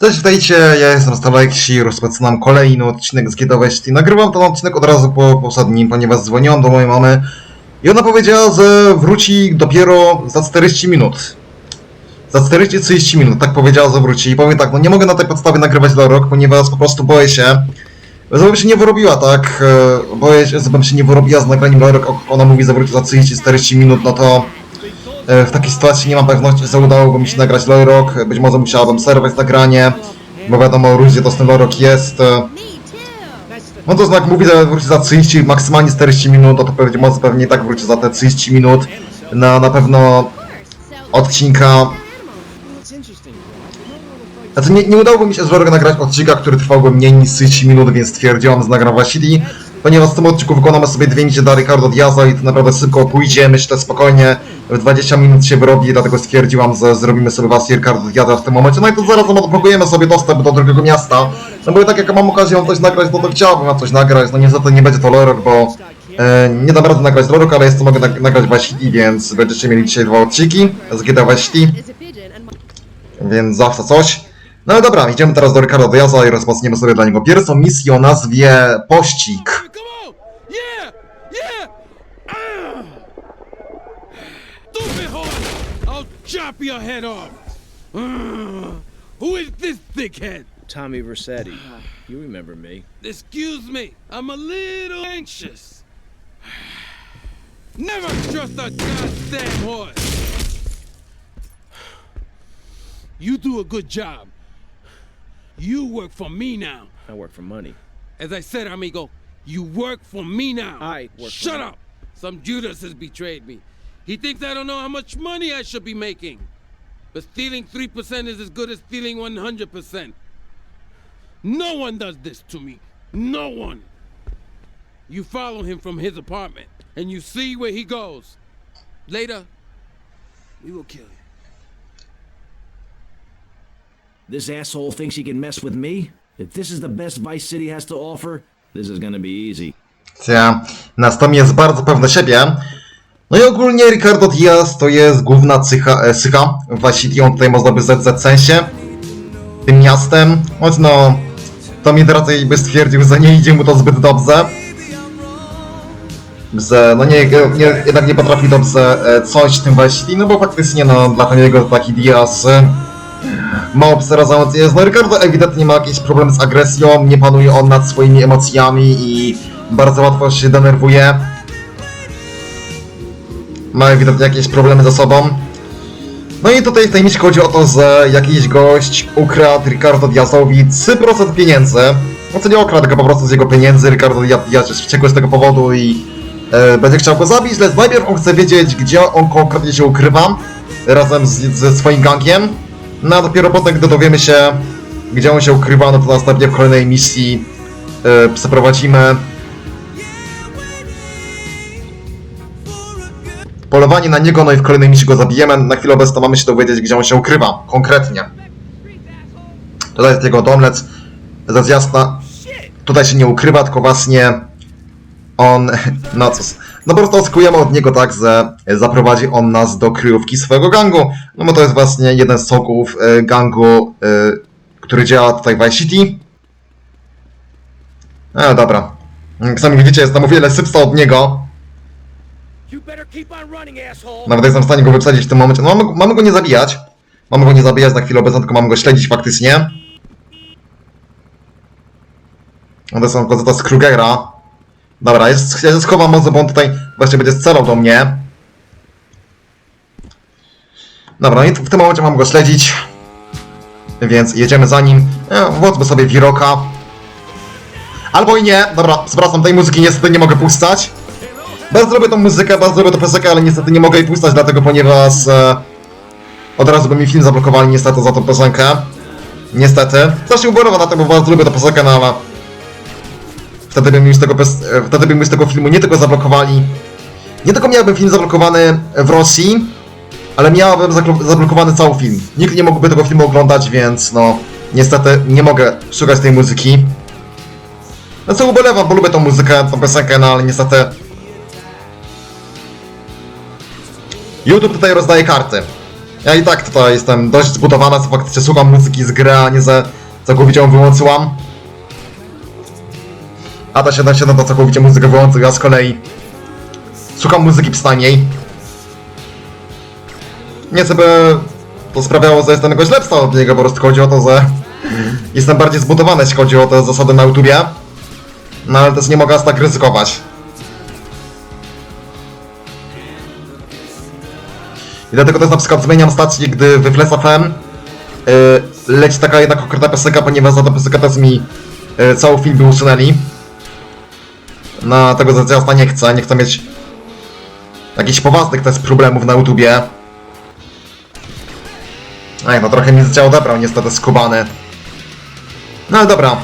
Cześć, witajcie, ja jestem Starlexi, rozpoczynam kolejny odcinek z GTA i nagrywam ten odcinek od razu po poprzednim, ponieważ dzwoniłam do mojej mamy i ona powiedziała, że wróci dopiero za 40 minut. Za 40-30 minut, tak powiedziała, że wróci. I powiem tak, no nie mogę na tej podstawie nagrywać dla rok, ponieważ po prostu boję się, żebym się nie wyrobiła, tak, e, boję się, żebym się nie wyrobiła z nagraniem dla rok, ona mówi, że wróci za 30-40 minut, no to W takiej sytuacji nie mam pewności, że udałoby mi się nagrać Lorok. Być może musiałabym serwać nagranie, bo wiadomo, różnie to z tym jest. E, No to znak mówi, że wróci za 30, maksymalnie 40 minut, no to pewnie może pewnie i tak wróci za te 30 minut. Na, na pewno odcinka. Znaczy nie, nie udałoby mi się z Lorok nagrać odcinka, który trwałby mniej niż 30 minut, więc stwierdziłam, że nagram Vasili. Ponieważ w tym odcinku wykonamy sobie dwie nicie dla Ricardo Diaza i to naprawdę szybko pójdzie, myślę spokojnie, w 20 minut się wyrobi, dlatego stwierdziłam, że zrobimy sobie was Ricardo Diaza w tym momencie. No i to zaraz odblokujemy sobie dostęp do drugiego miasta. No bo tak jak mam okazję coś nagrać, no to chciałbym na coś nagrać, no niestety nie będzie to Lorok, bo e, nie dam rady nagrać Lorok, ale jeszcze mogę nag nagrać Vasili, więc będziecie mieli dzisiaj dwa odcinki z GTA my więc zawsze coś. No i dobra, idziemy teraz do Ricardo Diaza i rozpocznijmy sobie dla niego pierwszą misję o nazwie Pościg. Chop your head off! Who is this thickhead? Tommy Versetti. You remember me. Excuse me, I'm a little anxious. Never trust a goddamn horse! You do a good job. You work for me now. I work for money. As I said, amigo, you work for me now. I work for Shut up! Some Judas has betrayed me. He thinks I don't know how much money I should be making. But stealing 3% is as good as stealing 100%. No one does this to me. No one. You follow him from his apartment and you see where he goes. Later, we will kill you. This asshole thinks he can mess with me? If this is the best Vice City has to offer, this is gonna be easy. Ja, Następnie jest bardzo pewny siebie. No i ogólnie Ricardo Diaz to jest główna cycha, e, cycha w City, on tutaj można by ZZ sensie tym miastem. Choć no, to mi raczej by stwierdził, że nie idzie mu to zbyt dobrze. Że no nie, nie, jednak nie potrafi dobrze e, coś tym City, no bo faktycznie no dla niego taki Diaz e, mało przerażający jest. No Ricardo ewidentnie ma jakiś problem z agresją, nie panuje on nad swoimi emocjami i bardzo łatwo się denerwuje. Ma ewidentnie jakieś problemy ze sobą. No i tutaj w tej misji chodzi o to, że jakiś gość ukradł Ricardo Diazowi 3% pieniędzy. No co nie okradł, tylko po prostu z jego pieniędzy. Ricardo Dia- Diaz jest wściekły z tego powodu i e, będzie chciał go zabić, lecz najpierw on chce wiedzieć, gdzie on konkretnie się ukrywa razem z, ze swoim gangiem. No a dopiero potem, gdy dowiemy się, gdzie on się ukrywa, no to następnie w kolejnej misji e, przeprowadzimy polowanie na niego, no i w kolejnej misji go zabijemy. Na chwilę obecną mamy się dowiedzieć, gdzie on się ukrywa, konkretnie. Tutaj jest jego domlec, rzecz jasna, tutaj się nie ukrywa, tylko właśnie on, no cóż, no po prostu oskujemy od niego tak, że zaprowadzi on nas do kryjówki swojego gangu, no bo to jest właśnie jeden z soków e, gangu, e, który działa tutaj w Vice City. No dobra, jak sami widzicie, jest tam o wiele szybsza od niego, Nawet jestem w stanie go wyprzedzić w tym momencie. No mamy, mamy go nie zabijać. Mamy go nie zabijać na chwilę obecną, tylko mamy go śledzić faktycznie. No to jest koncerta z Krugera. Dobra, jest, ja się schowam mocno, bo on tutaj właśnie będzie strzelał do mnie. Dobra, no i w tym momencie mam go śledzić. Więc jedziemy za nim. E, Włóczmy sobie Wiroka. Albo i nie. Dobra, przepraszam, tej muzyki niestety nie mogę puszczać. Bardzo lubię tą muzykę, bardzo lubię tę piosenkę, ale niestety nie mogę jej puszczać, dlatego ponieważ e, od razu by mi film zablokowali niestety za tą piosenkę. Niestety. Strasznie ubolewa na tym, bo bardzo lubię tę piosenkę, no ale wtedy by mi z tego, e, wtedy by mi z tego filmu nie tylko zablokowali, nie tylko miałbym film zablokowany w Rosji, ale miałbym zablokowany cały film. Nikt nie mógłby tego filmu oglądać, więc no niestety nie mogę szukać tej muzyki. No co ubolewam, bo lubię tą muzykę, tą piosenkę, no ale niestety YouTube tutaj rozdaje karty. Ja i tak tutaj jestem dość zbudowana, co faktycznie słucham muzyki z gry, a nie za całkowicie ją wyłączyłam. A ta 77 to całkowicie muzykę wyłączył, ja z kolei słucham muzyki przynajmniej. Nie żeby to sprawiało, że jestem jakoś lepsza od niego, po prostu chodzi o to, że jestem bardziej zbudowany, jeśli chodzi o te zasady na YouTubie. No ale też nie mogę aż tak ryzykować. I dlatego też na przykład zmieniam stację, gdy w Flash FM yy, leci taka jedna konkretna piosenka, ponieważ za tę piosenkę też mi yy, cały film by usunęli. Na tego ze względu nie chcę, nie chcę mieć jakichś poważnych też problemów na YouTubie. Ej, no trochę mi życia odebrał niestety skubany. No ale dobra.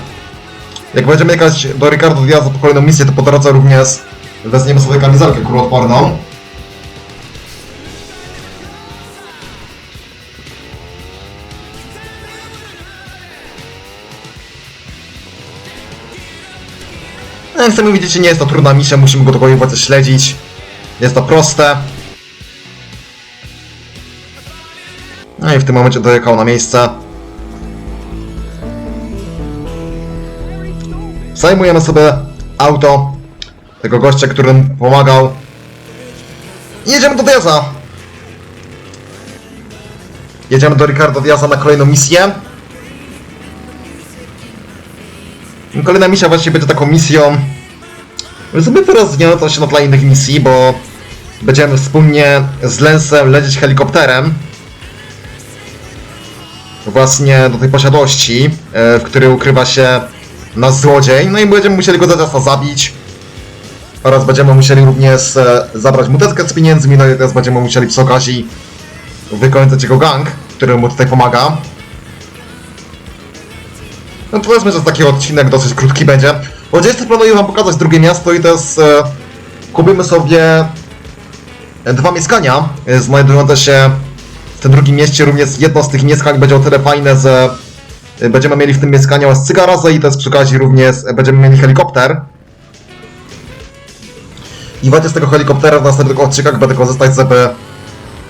Jak będziemy jechać do Ricardo Diaz po kolejną misję, to po drodze również wezmiemy sobie kamizelkę kuloodporną. No jak sami widzicie, nie jest to trudna misja, musimy go tylko właśnie śledzić. Jest to proste. No i w tym momencie dojechał na miejsce. Zajmujemy sobie auto tego gościa, który nam pomagał. I jedziemy do Diaza. Jedziemy do Ricardo Diaza na kolejną misję. Kolejna misja właściwie będzie taką misją sobie wyrozwinięto się na tle innych misji, bo będziemy wspólnie z Lensem lecieć helikopterem właśnie do tej posiadłości, e, w której ukrywa się nasz złodziej, no i będziemy musieli go zaraz zabić oraz będziemy musieli również e, zabrać mu z pieniędzmi, no i teraz będziemy musieli przy okazji wykończyć jego gang, który mu tutaj pomaga. No powiedzmy, że taki odcinek dosyć krótki będzie. O 20 planuję wam pokazać drugie miasto i teraz e, kupimy sobie e, dwa mieszkania e, znajdujące się w tym drugim mieście. Również jedno z tych mieszkań będzie o tyle fajne, że e, będziemy mieli w tym mieszkaniu z cygarazę i też przy okazji również e, będziemy mieli helikopter. I właśnie z tego helikoptera w następnych odcinkach będę korzystać, żeby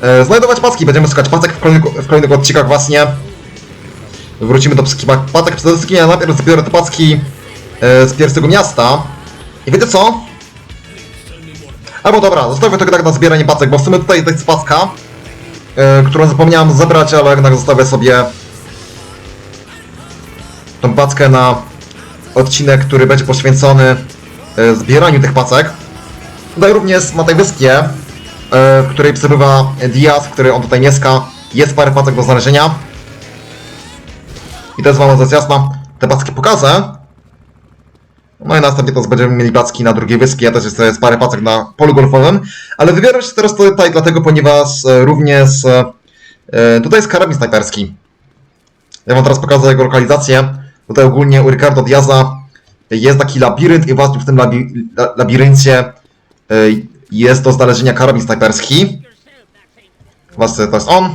e, znajdować paski. Będziemy szukać pasek w kolejnych, w kolejnych odcinkach właśnie. Wrócimy do wszystkich patek. Przede wszystkim ja najpierw zbiorę te paski e, z pierwszego miasta. I wiecie co? Albo dobra, zostawię to tak na zbieranie pacek, bo w sumie tutaj jest paska, e, którą zapomniałem zebrać, ale jednak zostawię sobie tą packę na odcinek, który będzie poświęcony e, zbieraniu tych pacek. Tutaj również na tej wyspie, w której przebywa Diaz, w której on tutaj mieszka, jest parę pacek do znalezienia. I teraz wam rzecz jasna, te packi pokażę. No i następnie to będziemy mieli packi na drugiej wyspie, ja też jest, jest parę pacek na polu golfowym. Ale wybieram się teraz tutaj dlatego, ponieważ e, również e, e, tutaj jest karabin snajperski. Ja wam teraz pokażę jego lokalizację. Tutaj ogólnie u Ricardo Diaza jest taki labirynt i właśnie w tym labi la- labiryncie jest do znalezienia karabin snajperski. Właśnie to jest on.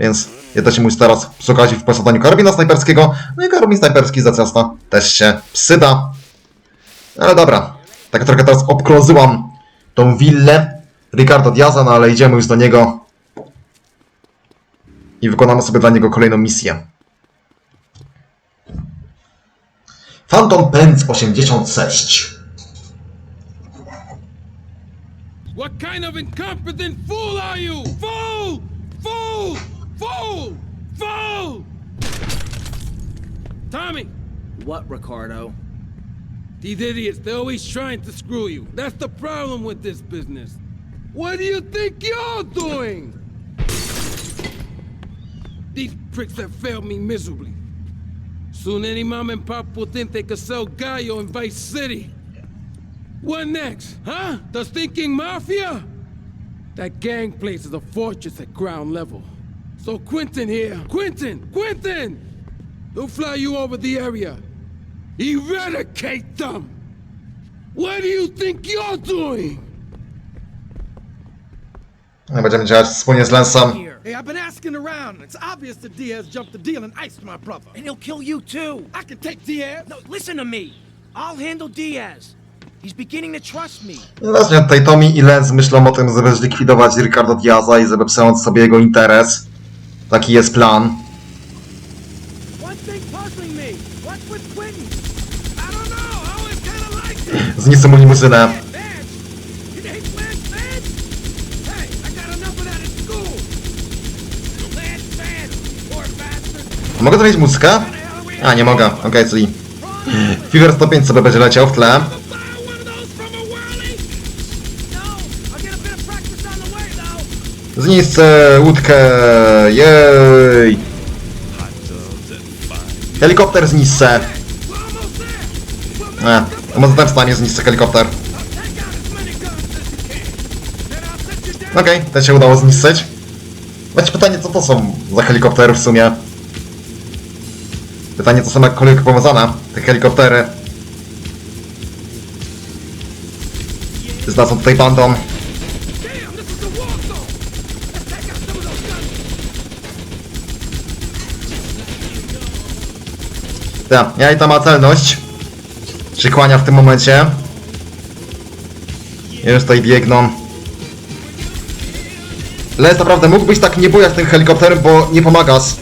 Więc ja też muszę teraz przy okazji w posiadaniu karabina snajperskiego. No i karabin snajperski za ciasta też się psyda. Ale dobra. Tak trochę teraz obkrążyłam tą willę Ricardo Diaza, no ale idziemy już do niego. I wykonamy sobie dla niego kolejną misję. Phantom Pens 86. What kind of incompetent fool are you? Fool! Fool! Fool! Fool! Tommy! What, Ricardo? These idiots, they're always trying to screw you. That's the problem with this business. What do you think you're doing? These pricks have failed me miserably. Soon any mom and pop will think they could sell Gallo in Vice City. What next, huh? The stinking mafia? That gang place is a fortress at ground level. So Quentin here, Quentin, Quentin! He'll fly you over the area. Eradicate them! What do you think you're doing? No, Będziemy działać wspólnie z Lensem. Hey, I've been asking around, it's obvious that Diaz jumped the deal and iced my brother. And he'll kill you too. I can take Diaz. No, listen to me. I'll handle Diaz. He's beginning to trust me. Właśnie tutaj Tommy i Lens myślą o tym, żeby zlikwidować Ricardo Diaza i żeby przejąć sobie jego interes. Taki jest plan. Zniszczę mu limuzynę. A mogę zrobić muzykę? A, nie mogę. Okej, czyli... Fever 105 sobie będzie leciał w tle. Borrow one of those from a whirly? No, I'll get a bit of practice on the way, though. Zniszczę łódkę! Jej! Helikopter zniszczę! E, może tam stanie zniszczę helikopter. Okej, to się udało zniszczyć. Właśnie pytanie, co to są za helikoptery w sumie? Pytanie, co są jakkolwiek powiązane, te helikoptery. Z nas tutaj bandą. Guns. Ja, i ta ma celność. Się kłania w tym momencie. Już tutaj biegną. Les, naprawdę mógłbyś tak nie bujać tym helikopterem, bo nie pomagasz.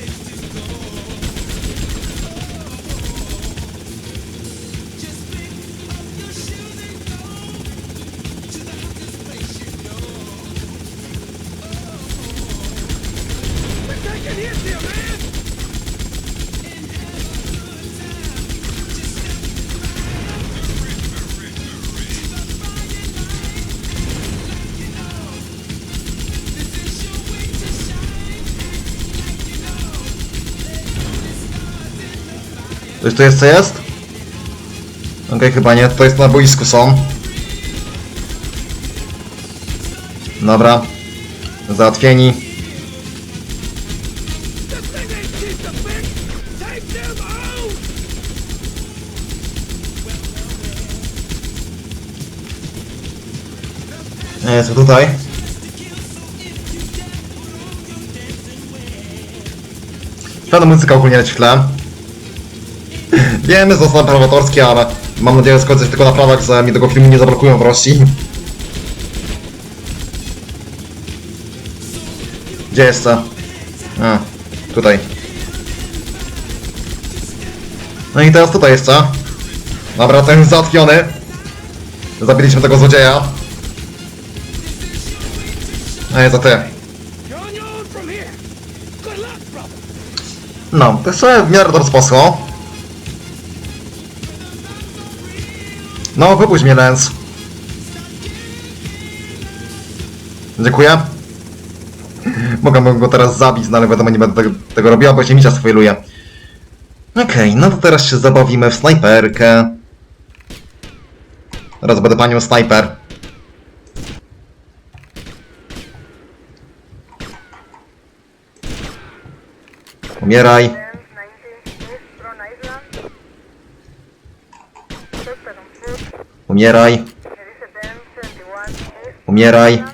Coś tu jeszcze jest? Okej, chyba nie. To jest na boisku są. Dobra. Załatwieni. Out. Jest tutaj. Pewna muzyka ogólnie leci w tle. Wiemy, że autorskie, ale mam nadzieję, że skończę się tylko na prawach, że mi tego filmu nie zablokują w Rosji. Gdzie jeszcze? A, tutaj. No i teraz tutaj jeszcze. Dobra, ten jest załatwiony. Zabiliśmy tego złodzieja. A jest za ty. No, to jest w miarę dobrze poszło. No, wypuść mnie, Lens. Dziękuję. Mogę go teraz zabić, no ale wiadomo, nie będę tego, tego robiła, bo się mi czas spoiluje. Okej, no to teraz się zabawimy w snajperkę. Teraz będę panią snajper. Umieraj. Umieraj. There is a Benz 71 East Umieraj.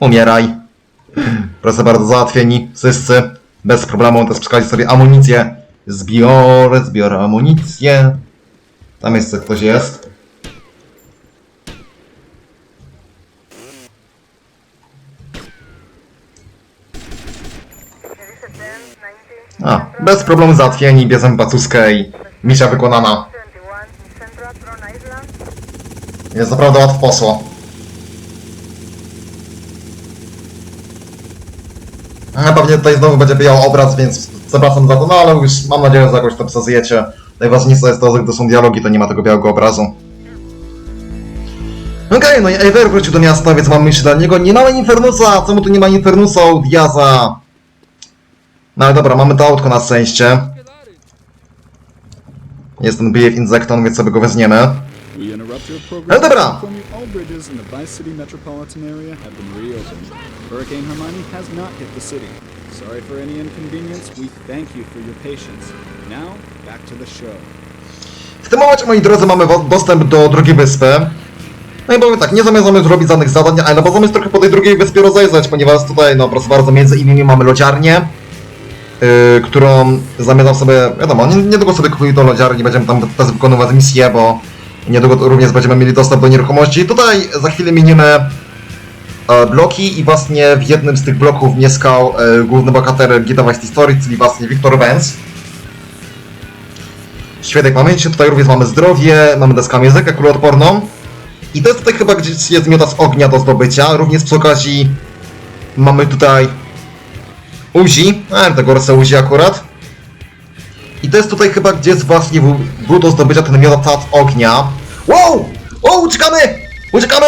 Umieraj. Proszę bardzo, załatwieni. Wszyscy. Bez problemu. Teraz przekażę sobie amunicję. Zbiorę, zbiorę amunicję. Tam jeszcze ktoś jest. There is a Benz 90 A, bez problemu załatwieni. Bierzemy pacuskę i misja wykonana. 71 in Central Front Island. Jest naprawdę łatwo poszło. A pewnie tutaj znowu będzie bijał obraz, więc przepraszam za to, no ale już mam nadzieję, że jakoś to przesadzujecie. Najważniejsze jest to, że gdy są dialogi, to nie ma tego białego obrazu. Okej, no i Ever wrócił do miasta, więc mam myśl dla niego. Nie mamy Infernusa! Czemu tu nie ma Infernusa u Diaza? No ale dobra, mamy to autko na szczęście. Jest ten BF Inzekton, więc sobie go weźmiemy. Ale dobra! Sorry for any inconvenience. We thank you for your patience. Now, back to the show. W tym momencie, moi drodzy, mamy dostęp do drugiej wyspy. No i powiem tak, nie zamierzamy zrobić żadnych zadań, ale no bo zamierzamy trochę po tej drugiej wyspie rozejrzeć, ponieważ tutaj, no proszę bardzo, między innymi mamy lodziarnię, yy, którą zamierzam sobie, wiadomo, nie- niedługo sobie kupuję tą lodziarnię, będziemy tam też wykonywać misje, bo niedługo również będziemy mieli dostęp do nieruchomości. Tutaj za chwilę miniemy e, bloki i właśnie w jednym z tych bloków mieszkał e, główny bohater GTA Vice Story, czyli właśnie Victor Vance. Świetek pamięci, tutaj również mamy zdrowie, mamy deskę języka kuloodporną. I to jest tutaj chyba gdzieś jest miota z ognia do zdobycia, również przy okazji mamy tutaj Uzi, a tego Rosja Uzi akurat. I to jest tutaj chyba gdzie jest właśnie był, do zdobycia ten miotacz ognia. Wow! Wow, uciekamy! Uciekamy!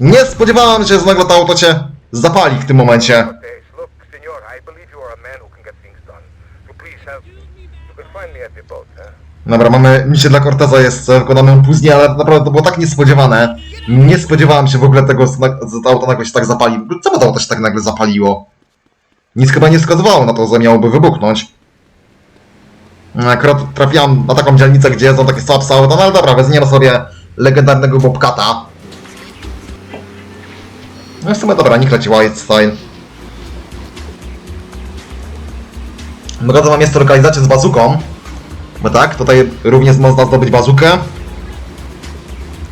Nie spodziewałem się, że nagle to auto cię zapali w tym momencie. Dobra, mamy misie dla Corteza jest, e, wykonamy później, ale naprawdę to było tak niespodziewane. Nie spodziewałem się w ogóle tego, że to auto nagle się tak zapali. Co to auto się tak nagle zapaliło? Nic chyba nie wskazywało na to, że miałoby wybuchnąć. Akurat trafiłam na taką dzielnicę, gdzie jest takie auto, no ale dobra, weźmiemy sobie legendarnego Bobcata. No w sumie dobra, niech leci. Bardzo mam jest to lokalizację z bazuką. Bo tak, tutaj również można zdobyć bazukę.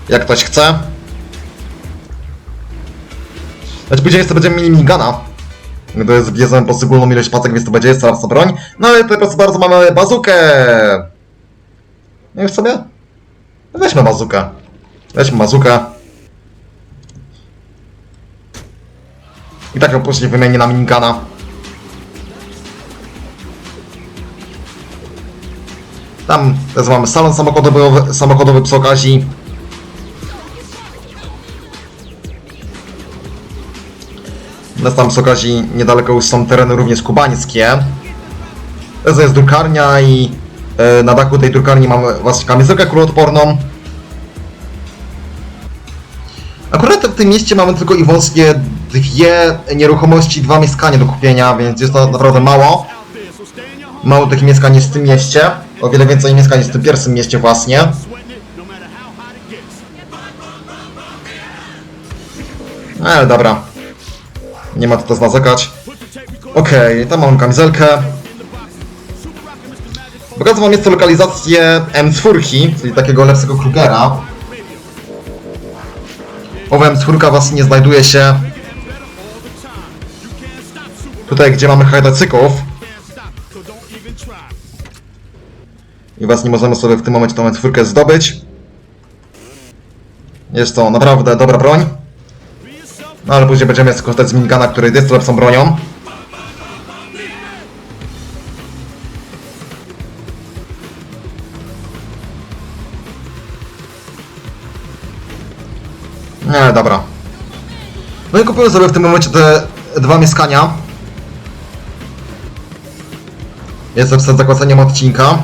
Jak ktoś chce. Znaczy później jeszcze będziemy mieli minigana. Zbierzemy poszczególną ilość pasek, więc to będzie jeszcze raz broń. No ale tutaj proszę bardzo mamy bazukę. No w sobie? Weźmy bazukę. Weźmy bazukę. I tak ją później wymienię na minigana. Tam też mamy salon samochodowy, samochodowy przy okazji. Nas tam przy okazji niedaleko są tereny również kubańskie. To jest drukarnia i e, na dachu tej drukarni mamy właśnie kamizelkę kuloodporną. Akurat w tym mieście mamy tylko i wyłącznie dwie nieruchomości, dwa mieszkania do kupienia, więc jest to naprawdę mało. Mało takich mieszkań jest w tym mieście. O wiele więcej mieszkań jest w tym pierwszym mieście właśnie. Ale dobra. Nie ma co narzekać. Okej, tam mam kamizelkę. Pokażę wam jeszcze lokalizację M4, czyli takiego lepszego Krugera. Owa M4 właśnie znajduje się tutaj, gdzie mamy hajdacyków. I właśnie możemy sobie w tym momencie tą M4 zdobyć. Jest to naprawdę dobra broń. No ale później będziemy skorzystać z minigana, który jest lepszą bronią. Nie, dobra. No i kupiłem sobie w tym momencie te dwa mieszkania. Jestem przed zakładaniem odcinka.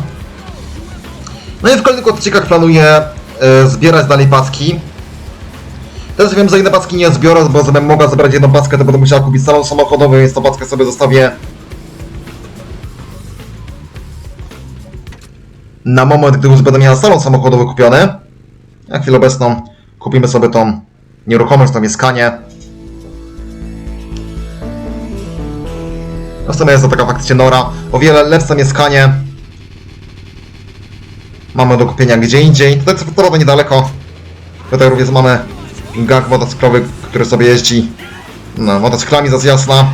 No i w kolejnych odcinkach planuję e, zbierać dalej paski. Teraz wiem, że inne paski nie zbiorę, bo żebym mogła zebrać jedną paskę, to będę musiała kupić salon samochodowy, więc tą paskę sobie zostawię na moment, gdy już będę miała salon samochodowy kupiony. Na chwilę obecną kupimy sobie tą nieruchomość, to mieszkanie. Sumie jest to taka faktycznie nora. O wiele lepsze mieszkanie. Mamy do kupienia gdzie indziej. Co prawda niedaleko. Tutaj również mamy gang motocyklowy, który sobie jeździ no, motocyklami za jasna.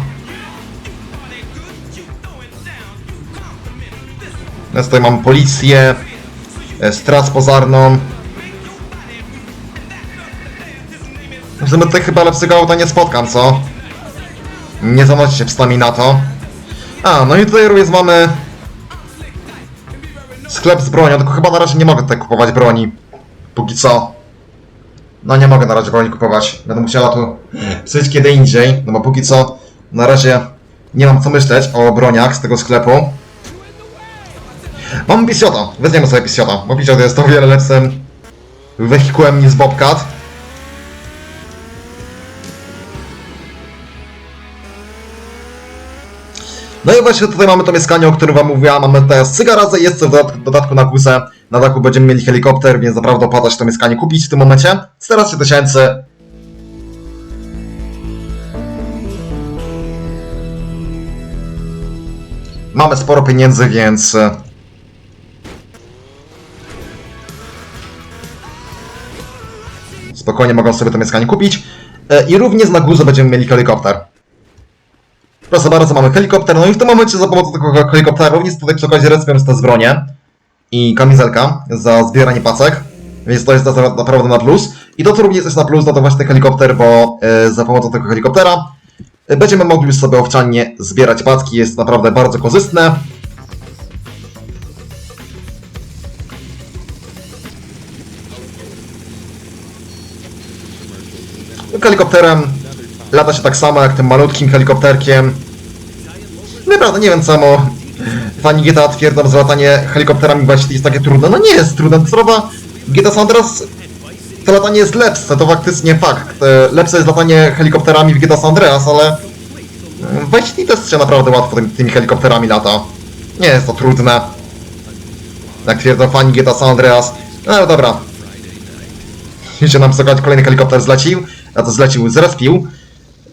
Teraz tutaj mamy policję, e, straż. W sumie tutaj chyba lepszego auta nie spotkam, co? Nie zanosi się przynajmniej na to. A, no i tutaj również mamy sklep z bronią, tylko chyba na razie nie mogę tutaj kupować broni. Póki co. No nie mogę na razie broni kupować. Będę musiała tu przyjść kiedy indziej, no bo póki co na razie nie mam co myśleć o broniach z tego sklepu. Mam Pisiota, weźmiemy sobie Pisiota, bo Pisiot jest o wiele lepszym wehikułem niż Bobcat. No i właśnie tutaj mamy to mieszkanie, o którym wam mówiłam. Mamy teraz cygarazę, jest w dodatku, dodatku na górze. Na dachu będziemy mieli helikopter, więc naprawdę opłaca się to mieszkanie kupić w tym momencie. 14 tysięcy. Mamy sporo pieniędzy, więc... e, Spokojnie mogą sobie to mieszkanie kupić. E, I również na górze będziemy mieli helikopter. Proszę bardzo, mamy helikopter, no i w tym momencie za pomocą tego helikoptera również tutaj przy okazji respią te zbronie i kamizelka za zbieranie pacek, więc to jest na- naprawdę na plus. I to co również jest na plus, no to właśnie ten helikopter, bo e, za pomocą tego helikoptera e, będziemy mogli sobie owczanie zbierać packi, jest naprawdę bardzo korzystne. Helikopterem lata się tak samo jak tym malutkim helikopterkiem. Naprawdę nie wiem czemu fani GTA twierdzą, że latanie helikopterami właśnie jest takie trudne. No nie jest trudne, to sprawa w GTA San Andreas to latanie jest lepsze, to faktycznie fakt. E, Lepsze jest latanie helikopterami w GTA San Andreas, ale w Vice City też się naprawdę łatwo tymi, helikopterami lata. Nie jest to trudne. Jak twierdzą fani GTA San Andreas. No dobra. Się nam słuchać, kolejny helikopter zlecił, a to zlecił, zrespił.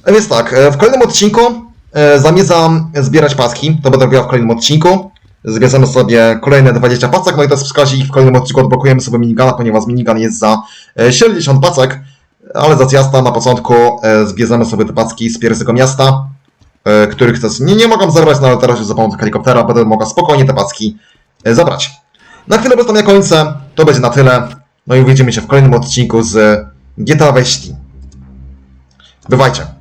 A Więc tak, e, w kolejnym odcinku e, zamierzam zbierać paski, to będę robiła w kolejnym odcinku. Zbierzemy sobie kolejne 20 pasek, no i jest wskazi i w kolejnym odcinku odblokujemy sobie minigana, ponieważ minigun jest za e, 70 pasek, ale za jasna na początku e, zbierzemy sobie te paski z pierwszego miasta, e, których też nie, nie mogą zabrać, no ale teraz już za pomocą helikoptera będę mogła spokojnie te paski e, zabrać. Na chwilę ja kończę, to będzie na tyle, no i uwidzimy się w kolejnym odcinku z GTA Vice City. Bywajcie.